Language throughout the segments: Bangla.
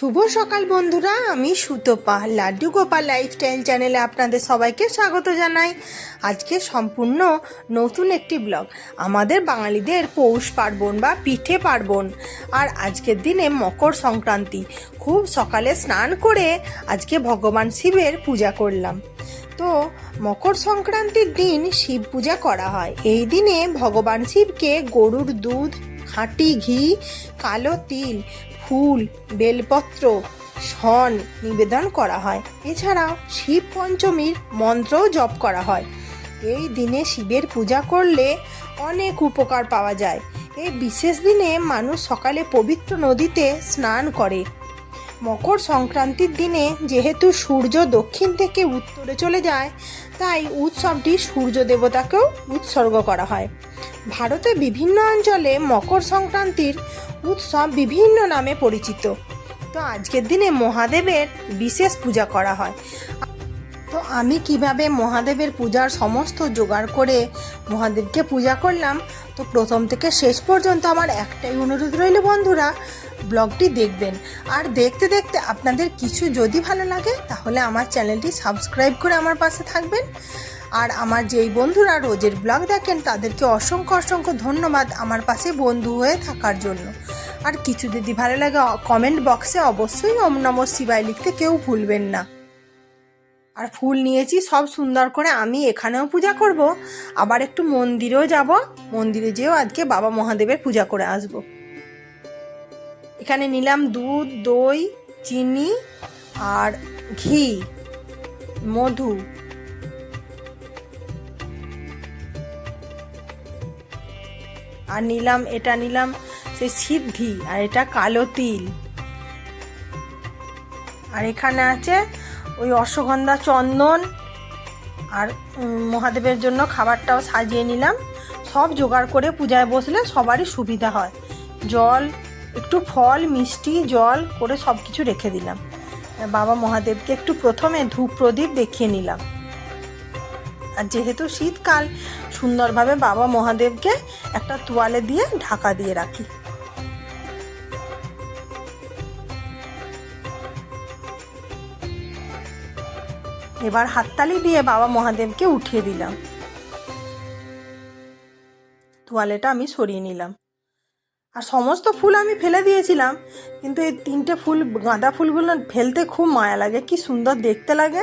শুভ সকাল বন্ধুরা, আমি সুতপা, লাড্ডু গোপাল লাইফস্টাইল চ্যানেলে আপনাদের সবাইকে স্বাগত জানাই। আজকে সম্পূর্ণ নতুন একটি ব্লগ আমাদের বাঙালিদের পৌষ পার্বণ বা পিঠে পার্বণ। আর আজকের দিনে মকর সংক্রান্তি। খুব সকালে স্নান করে আজকে ভগবান শিবের পূজা করলাম। তো মকর সংক্রান্তির দিন শিব পূজা করা হয়। এই দিনে ভগবান শিবকে গরুর দুধ, খাঁটি ঘি, কালো তিল ফুল, বেলপত্র, শন নিবেদন করা হয়। এছাড়াও শিব পঞ্চমীর মন্ত্রও জপ করা হয়। এই দিনে শিবের পূজা করলে অনেক উপকার পাওয়া যায়। এই বিশেষ দিনে মানুষ সকালে পবিত্র নদীতে স্নান করে। মকর সংক্রান্তির দিনে যেহেতু সূর্য দক্ষিণ থেকে উত্তরে চলে যায়, তাই উৎসবটি সূর্য দেবতাকেও উৎসর্গ করা হয়। ভারতে বিভিন্ন অঞ্চলে মকর সংক্রান্তির উৎসব বিভিন্ন নামে পরিচিত। তো আজকের দিনে মহাদেবের বিশেষ পূজা করা হয়। তো আমি কীভাবে মহাদেবের পূজার সমস্ত জোগাড় করে মহাদেবকে পূজা করলাম, তো প্রথম থেকে শেষ পর্যন্ত আমার একটাই অনুরোধ রইল বন্ধুরা, ব্লগটি দেখবেন। আর দেখতে দেখতে আপনাদের কিছু যদি ভালো লাগে, তাহলে আমার চ্যানেলটি সাবস্ক্রাইব করে আমার পাশে থাকবেন। আর আমার যেই বন্ধুরা রোজের ব্লগ দেখেন, তাদেরকে অসংখ্য অসংখ্য ধন্যবাদ আমার পাশে বন্ধু হয়ে থাকার জন্য। আর কিছু যদি ভালো লাগে কমেন্ট বক্সে অবশ্যই ওম নম শিবায় লিখতে কেউ ভুলবেন না। আর ফুল নিয়েছি, সব সুন্দর করে আমি এখানেও পূজা করব। আবার একটু মন্দিরেও যাব। মন্দিরে যেও আজকে বাবা মহাদেবের পূজা করে আসব। এখানে নিলাম দুধ, দই, চিনি আর ঘি, মধু। আর নিলাম, এটা নিলাম, সেই সিদ্ধি আর এটা কালো তিল। আর এখানে আছে ওই অশ্বগন্ধা চন্দন, আর মহাদেবের জন্য খাবারটাও সাজিয়ে নিলাম। সব জোগাড় করে পূজায় বসলে সবারই সুবিধা হয়। জল, একটু ফল, মিষ্টি, জল করে সব কিছু রেখে দিলাম। বাবা মহাদেবকে একটু প্রথমে ধূপ প্রদীপ দেখিয়ে নিলাম। আর যেহেতু শীতকাল সুন্দরভাবে বাবা মহাদেবকে একটা তোয়ালে দিয়ে ঢাকা দিয়ে রাখি। এবার হাততালি দিয়ে বাবা মহাদেবকে উঠিয়ে দিলাম। তোয়ালেটা আমি সরিয়ে নিলাম। আর সমস্ত ফুল আমি ফেলে দিয়েছিলাম, কিন্তু এই তিনটে ফুল, গাঁদা ফুলগুলো ফেলতে খুব মায়া লাগে, কি সুন্দর দেখতে লাগে।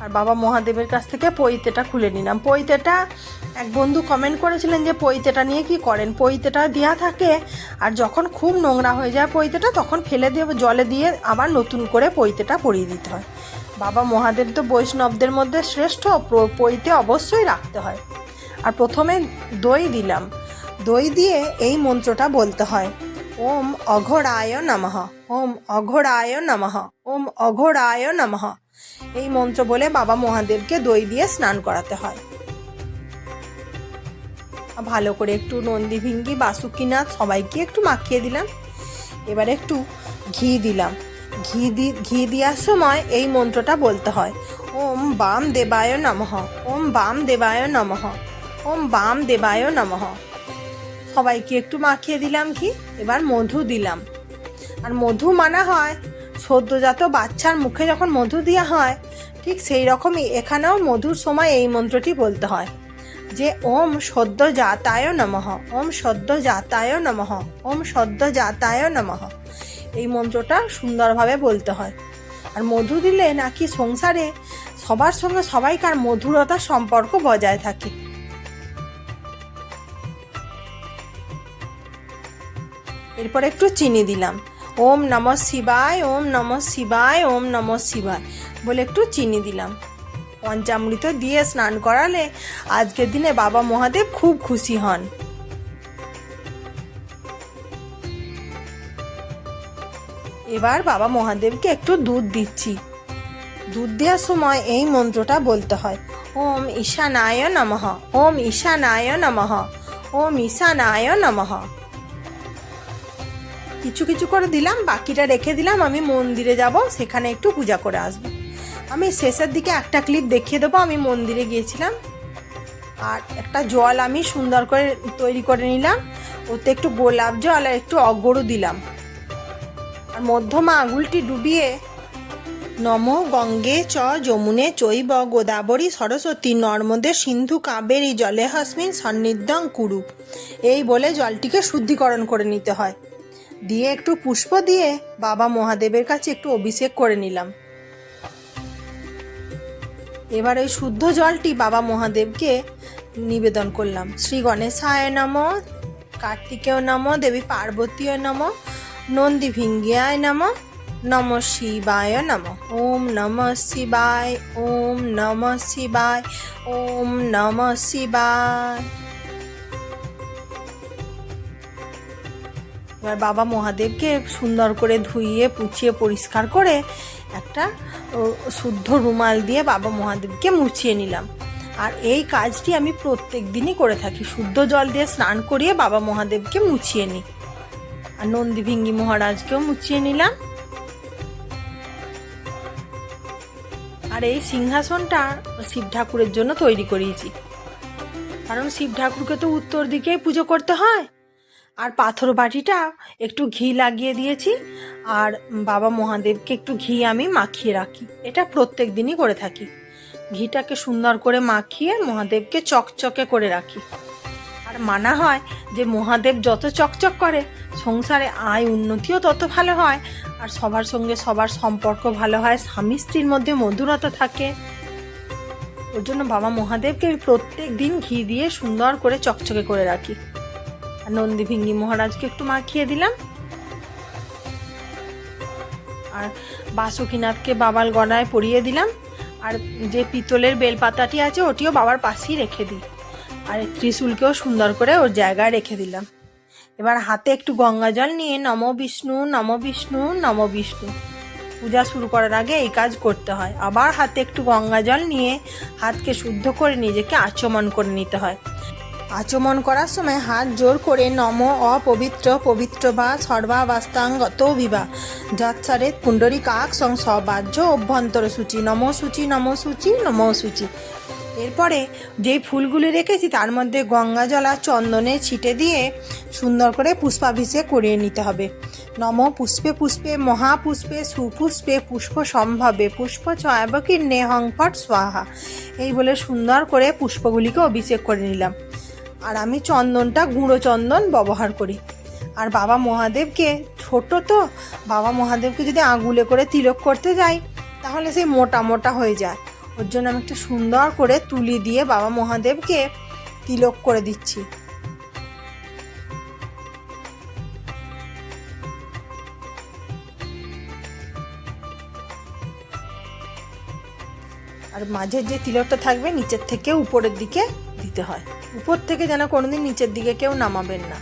আর বাবা মহাদেবের কাছ থেকে পৈতেটা খুলে নিলাম। পৈতেটা, এক বন্ধু কমেন্ট করেছিলেন যে পৈতেটা নিয়ে কি করেন? পৈতেটা দেওয়া থাকে আর যখন খুব নোংরা হয়ে যায় পৈতেটা, তখন ফেলে দিয়ে, জলে দিয়ে আবার নতুন করে পৈতেটা পরিয়ে দিতে হয়। বাবা মহাদেব তো বৈষ্ণবদের মধ্যে শ্রেষ্ঠ পৈতে অবশ্যই রাখতে হয়। আর প্রথমে দই দিলাম। দই দিয়ে এই মন্ত্রটা বলতে হয়। ওম অঘোরায় নমঃ। ওম অঘোরায় নমঃ। ওম অঘোরায় নমঃ। এই মন্ত্র বলে বাবা মহাদেবকে দই দিয়ে স্নান করাতে হয়। ভালো করে একটু নন্দী ভিঙ্গি, বাসুকিনাথ সবাইকে একটু মাখিয়ে দিলাম। এবার একটু ঘি দিলাম। ঘি দি, ঘি দেওয়ার সময় এই মন্ত্রটা বলতে হয়, ওম বাম দেবায় নমঃ, ওম বাম দেবায় নমঃ, ওম বাম দেবায় নমঃ। সবাইকে একটু মাখিয়ে দিলাম ঘি, এবার মধু দিলাম। আর মধু মানা হয় সদ্যজাত বাচ্চার মুখে যখন মধু দেওয়া হয়, ঠিক সেই রকমই এখানেও মধুর সময় এই মন্ত্রটি বলতে হয়। যে ওম সদ্য জাতায় নমঃ, ওম সদ্য জাতায় নমঃ, ওম সদ্য জাতায় নমঃ। এই মন্ত্রটা সুন্দরভাবে বলতে হয়। আর মধু দিলে নাকি সংসারে সবার সঙ্গে সবাইকার মধুরতার সম্পর্ক বজায় থাকে। এরপর একটু চিনি দিলাম। ওম নম শিবায়, ওম নম শিবায়, ওম নম শিবায় বলে একটু চিনি দিলাম। পঞ্চামৃত দিয়ে স্নান করালে আজকের দিনে বাবা মহাদেব খুব খুশি হন। এবার বাবা মহাদেবকে একটু দুধ দিচ্ছি। দুধ দেওয়ার সময় এই মন্ত্রটা বলতে হয়, ওম ঈশানায় নমঃ, ওম ঈশানায় নমঃ, ওম ঈশানায় নমঃ। কিছু কিছু করে দিলাম, বাকিটা রেখে দিলাম, আমি মন্দিরে যাব, সেখানে একটু পূজা করে আসব। আমি শেষের দিকে একটা ক্লিপ দেখিয়ে দেবো, আমি মন্দিরে গিয়েছিলাম। আর একটা জল আমি সুন্দর করে তৈরি করে নিলাম, ওতে একটু গোলাপ জল আর একটু অগরু দিলাম। আর মধ্যমা আঙুলটি ডুবিয়ে, নম গঙ্গে চ যমুনে চৈব গোদাবরী সরস্বতী নর্মদে সিন্ধু কাবেরী জলে হাসমিন সন্নিধ্যং কুরু। এই বলে জলটিকে শুদ্ধিকরণ করে নিতে হয়। দিয়ে একটু পুষ্প দিয়ে বাবা মহাদেবের কাছে একটু অভিষেক করে নিলাম। এবার ওই শুদ্ধ জলটি বাবা মহাদেবকে নিবেদন করলাম। শ্রী গণেশায় নম, কার্তিকেয় নম, দেবী পার্বতীয় নম, নন্দী ভিঙ্গিয়ায় নম নম শিবায় নম। ওম নম শিবায়, ওম নম শিবায়, ওম নম শিবায়। এবার বাবা মহাদেবকে সুন্দর করে ধুইয়ে পুছিয়ে পরিষ্কার করে একটা শুদ্ধ রুমাল দিয়ে বাবা মহাদেবকে মুছিয়ে নিলাম। আর এই কাজটি আমি প্রত্যেক দিনই করে থাকি। শুদ্ধ জল দিয়ে স্নান করিয়ে বাবা মহাদেবকে মুছিয়ে নিই। আর নন্দীভিঙ্গি মহারাজকেও মুছিয়ে নিলাম। আর এই সিংহাসনটা শিব ঠাকুরের জন্য তৈরি করিয়েছি। কারণ শিব ঠাকুরকে তো উত্তর দিকেই পুজো করতে হয়। আর পাথর বাটিটা একটু ঘি লাগিয়ে দিয়েছি। আর বাবা মহাদেবকে একটু ঘি আমি মাখিয়ে রাখি। এটা প্রত্যেক দিনই করে থাকি। ঘিটাকে সুন্দর করে মাখিয়ে মহাদেবকে চকচকে করে রাখি। আর মানা হয় যে মহাদেব যত চকচক করে, সংসারে আয় উন্নতিও তত ভালো হয়। আর সবার সঙ্গে সবার সম্পর্ক ভালো হয়, স্বামী স্ত্রীর মধ্যে মধুরতা থাকে। ওর জন্য বাবা মহাদেবকে প্রত্যেক দিন ঘি দিয়ে সুন্দর করে চকচকে করে রাখি। নন্দী ভিঙ্গি মহারাজকে একটু মাখিয়ে দিলাম। আর বাসুকিনাথকে বাবার গড়ায় পরিয়ে দিলাম। আর যে পিতলের বেলপাতাটি আছে, ওটিও বাবার পাশেই রেখে দিই। আর ত্রিশূলকেও সুন্দর করে ওর জায়গায় রেখে দিলাম। এবার হাতে একটু গঙ্গা জল নিয়ে নম বিষ্ণু নম বিষ্ণু নম বিষ্ণু। পূজা শুরু করার আগে এই কাজ করতে হয়। আবার হাতে একটু গঙ্গা জল নিয়ে হাতকে শুদ্ধ করে নিজেকে আচমন করে নিতে হয়। আচমন করার সময় হাত জোর করে নম অপবিত্র, পবিত্র বা সর্বাবাস্তাঙ্গত বিবা যৎসারে কুণ্ডরী কাক সং সবাহ্য অভ্যন্তর সূচি, নম সূচি নম সূচি নম সূচি। এরপরে যে ফুলগুলি রেখেছি তার মধ্যে গঙ্গা জলা চন্দনে ছিটে দিয়ে সুন্দর করে পুষ্পাভিষেক করিয়ে নিতে হবে। নম পুষ্পে পুষ্পে, মহাপুষ্পে, সুপুষ্পে, পুষ্প সম্ভবে, পুষ্প ছয়াবকীর্ণে, হংফট স্বাহা। এই বলে সুন্দর করে পুষ্পগুলিকে অভিষেক করে নিলাম। আর আমি চন্দনটা, গুঁড়ো চন্দন ব্যবহার করি। আর বাবা মহাদেবকে, ছোট তো, বাবা মহাদেবকে যদি আঙুলে করে তিলক করতে যাই, তাহলে সেই মোটা মোটা হয়ে যায়। ওর জন্য আমি একটা সুন্দর করে তুলি দিয়ে বাবা মহাদেবকে তিলক করে দিচ্ছি। আর মাঝের যে তিলকটা থাকবে, নিচের থেকে উপরের দিকে দিতে হয়। উপর থেকে যেন কোনোদিন নিচের দিকে কেউ নামাবেন না।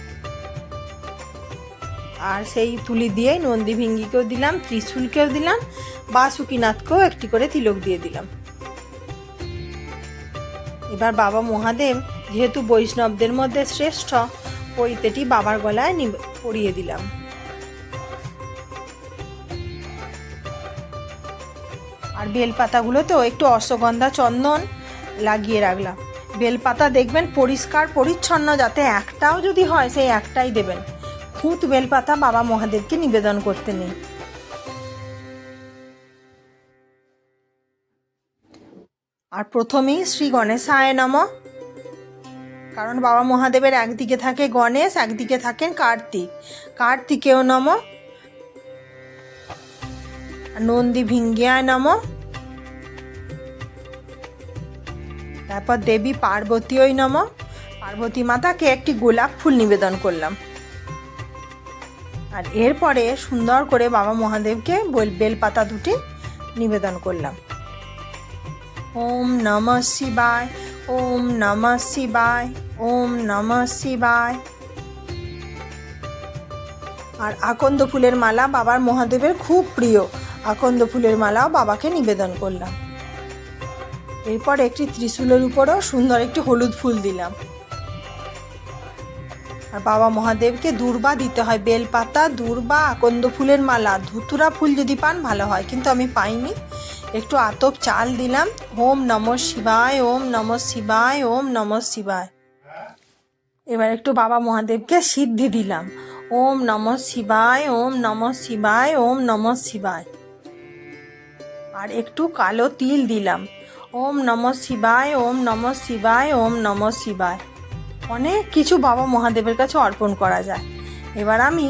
আর সেই তুলি দিয়েই নন্দী ভিঙ্গিকেও দিলাম, ত্রিশূলকেও দিলাম, বাসুকিনাথকেও একটি করে তিলক দিয়ে দিলাম। এবার বাবা মহাদেব, যেহেতু বৈষ্ণবদের মধ্যে শ্রেষ্ঠ, পৈতেটি বাবার গলায় পরিয়ে দিলাম। আর বেলপাতাগুলোতেও একটু অশ্বগন্ধা চন্দন লাগিয়ে রাখলাম। বেলপাতা দেখবেন পরিষ্কার, পরিচ্ছন্ন, যাতে একটাও যদি হয় সেই একটাই দেবেন। খুঁত বেলপাতা বাবা মহাদেবকে নিবেদন করতে নেই। আর প্রথমেই শ্রী গণেশায় নম। কারণ বাবা মহাদেবের একদিকে থাকে গণেশ, একদিকে থাকেন কার্তিক। কার্তিকেয় নম। নন্দী ভিঙ্গিয়ায় নম। তারপর দেবী পার্বতী ওই নম। পার্বতী মাতাকে একটি গোলাপ ফুল নিবেদন করলাম। আর এরপরে সুন্দর করে বাবা মহাদেবকে বেল বেলপাতা দুটি নিবেদন করলাম। ওম নমঃ শিবায়, ওম নমঃ শিবায়, ওম নমঃ শিবায়। আর আকন্দ ফুলের মালা বাবার মহাদেবের খুব প্রিয়। আকন্দ ফুলের মালাও বাবাকে নিবেদন করলাম। এরপর একটি ত্রিশূলের উপরও সুন্দর একটি হলুদ ফুল দিলাম। আর বাবা মহাদেবকে দূর্বা দিতে হয়, বেলপাতা, দূর্বা, আকন্দ ফুলের মালা, ধুতুরা ফুল যদি পান ভালো হয়, কিন্তু আমি পাইনি। একটু আতপ চাল দিলাম, ওম নম শিবায়, ওম নম শিবায়, ওম নম শিবায়। এবার একটু বাবা মহাদেবকে সিদ্ধি দিলাম, ওম নম শিবায়, ওম নম শিবায়, ওম নম শিবায়। আর একটু কালো তিল দিলাম ওম নম শিবায়, ওম নম শিবায়, ওম নম শিবায়। অনেক কিছু বাবা মহাদেবের কাছে অর্পণ করা যায়। এবার আমি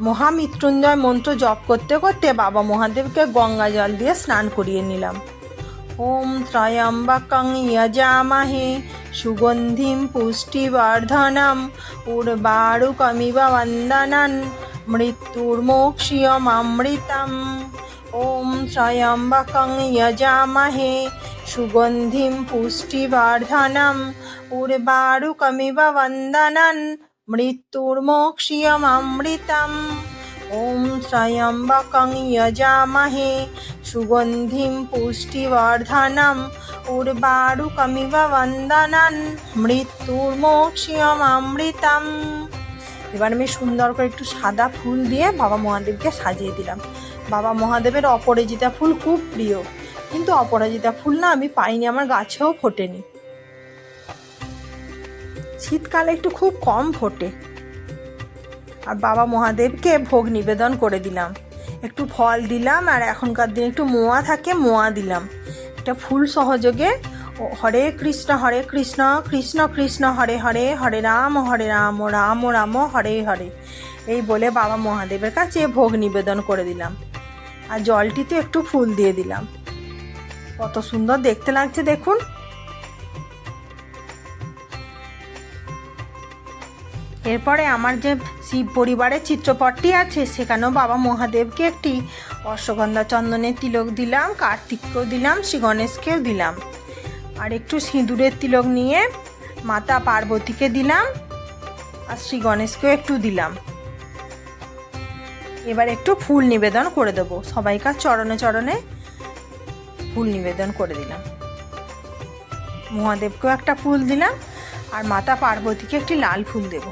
মহামৃত্যুঞ্জয় মন্ত্র জপ করতে করতে বাবা মহাদেবকে গঙ্গা জল দিয়ে স্নান করিয়ে নিলাম। ওম ত্রয়ম্বকং যজামহে সুগন্ধিম পুষ্টিবর্ধনম, উর্বারুকমিব বন্দনন মৃত্যুর্মোক্ষিয়মৃতম ওম ত্রয়ম্বকং যজামহে সুগন্ধিম পুষ্টিবর্ধনম উর্বারুকমিব বন্দনন মৃত্যুর্মোক্ষিয়মৃতম ওম ত্রয়ম্বকং যজামহে সুগন্ধিম পুষ্টিবর্ধনম উর্বারুকমিব বন্দনন মৃত্যুর্মোক্ষিয়মৃতম এবার আমি সুন্দর করে একটু সাদা ফুল দিয়ে বাবা মহাদেবকে সাজিয়ে দিলাম। বাবা মহাদেবের অপরাজিতা ফুল খুব প্রিয়। কিন্তু অপরাজিতা ফুল না আমি পাইনি, আমার গাছেও ফোটেনি। শীতকালে একটু খুব কম ফোটে। আর বাবা মহাদেবকে ভোগ নিবেদন করে দিলাম। একটু ফল দিলাম আর এখনকার দিনে একটু মোয়া থাকে, মোয়া দিলাম। একটা ফুল সহযোগে হরে কৃষ্ণ হরে কৃষ্ণ কৃষ্ণ কৃষ্ণ, হরে হরে হরে রাম হরে রাম রাম রাম, হরে হরে। এই বলে বাবা মহাদেবের কাছে ভোগ নিবেদন করে দিলাম। আর জলটিতে একটু ফুল দিয়ে দিলাম। কত সুন্দর দেখতে লাগছে, দেখুন। এরপরে আমার যে শিব পরিবারের চিত্রপটটি আছে, সেখানেও বাবা মহাদেবকে একটি অশ্বগন্ধা চন্দনের তিলক দিলাম, কার্তিককেও দিলাম, শ্রী গণেশকেও দিলাম। আর একটু সিঁদুরের তিলক নিয়ে মাতা পার্বতীকে দিলাম আর শ্রী গণেশকেও একটু দিলাম। এবার একটু ফুল নিবেদন করে দেবো। সবাইকার চরণে চরণে ফুল নিবেদন করে দিলাম। মহাদেবকেও একটা ফুল দিলাম আর মাতা পার্বতীকে একটি লাল ফুল দেবো।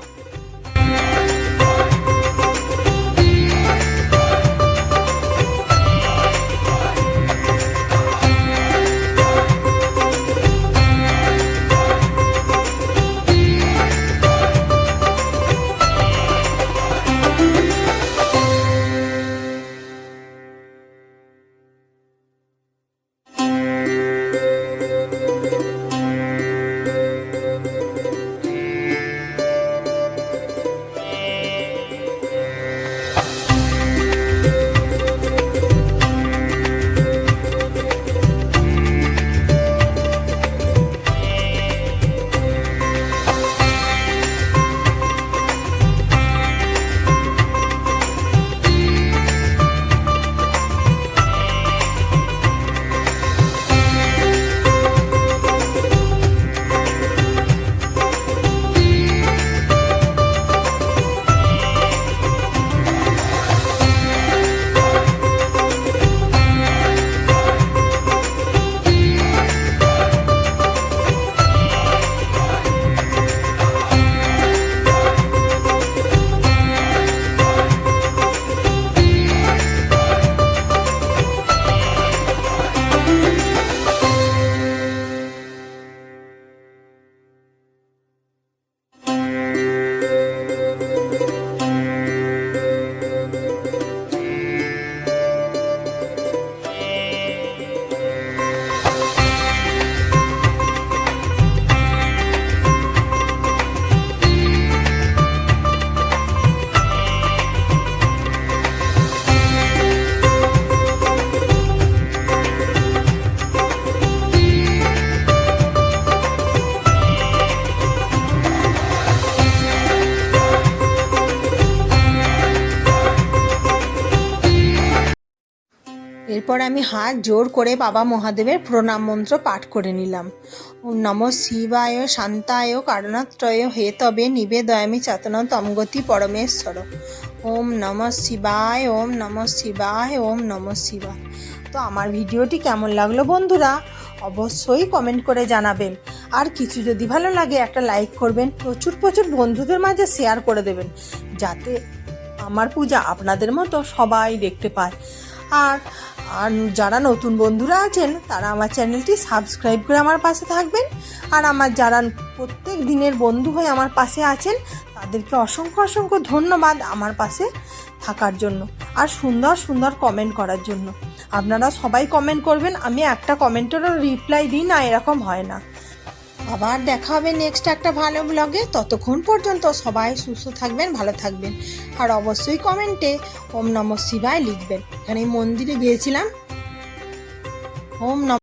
এরপর আমি হাত জোর করে বাবা মহাদেবের প্রণাম মন্ত্র পাঠ করে নিলাম। নম শিবায় শান্তায় কারণাত্রয় হে তবে নিবেদয়ামি চেতন তমগতি পরমেশ্বর। ওম নম শিবায়, ওম নম শিবায়, ওম নম শিবায়। তো আমার ভিডিওটি কেমন লাগল বন্ধুরা? অবশ্যই কমেন্ট করে জানাবেন। আর কিছু যদি ভালো লাগে একটা লাইক করবেন, প্রচুর প্রচুর বন্ধুদের মাঝে শেয়ার করে দেবেন, যাতে আমার পূজা আপনাদের মতো সবাই দেখতে পায়। আর আর যারা নতুন বন্ধুরা আছেন, তারা আমার চ্যানেলটি সাবস্ক্রাইব করে আমার পাশে থাকবেন। আর আমার যারা প্রত্যেক দিনের বন্ধু হয়ে আমার পাশে আছেন, তাদেরকে অসংখ্য অসংখ্য ধন্যবাদ আমার পাশে থাকার জন্য। আর সুন্দর সুন্দর কমেন্ট করার জন্য। আপনারা সবাই কমেন্ট করবেন, আমি একটা কমেন্টেরও রিপ্লাই দিই না, এরকম হয় না। আবার দেখা হবে নেক্সট একটা ভালো ব্লগে ততক্ষণ পর্যন্ত সবাই সুস্থ থাকবেন, ভালো থাকবেন। আর অবশ্যই কমেন্টে ওম নম শিবায় লিখবেন। এখানে মন্দিরে গিয়েছিলাম। ওম নম